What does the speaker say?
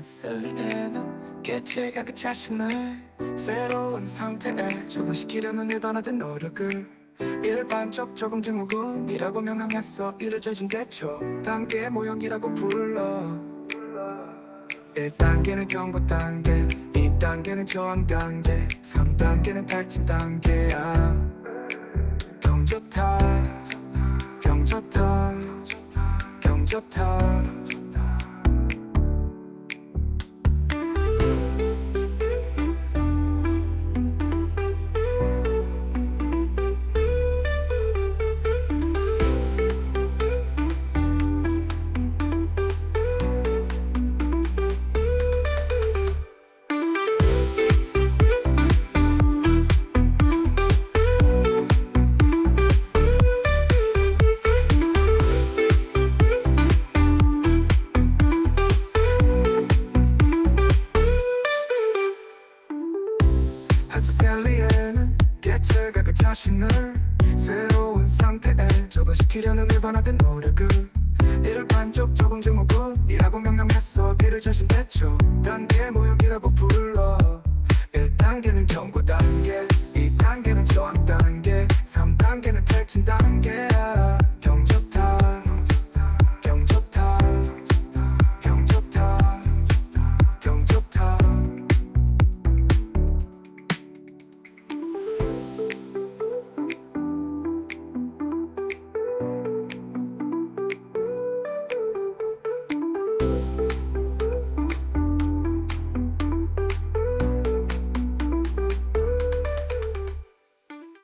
셀리에는 개체가 그 자신을 새로운 상태에 적응시키려는 일반화된 노력을 일반적 적응 증후군이라고 명명했어. 이루어진 대초 단계 모형이라고 불러. 1단계는 경고 단계 2단계는 저항 단계 3단계는 탈진 단계야. 경조타 경조타 경조타 아스셀리에는 개체가 그 자신을. 새로운 상태에 적응시키려는 일반화된 노력을. 일반적 적응 증후군이라고 명명했어. 비를 자신 대초 단계 모형이라고 불러. 1단계는 경고 단계 2단계는 저항 단계 3단계는 탈진 단계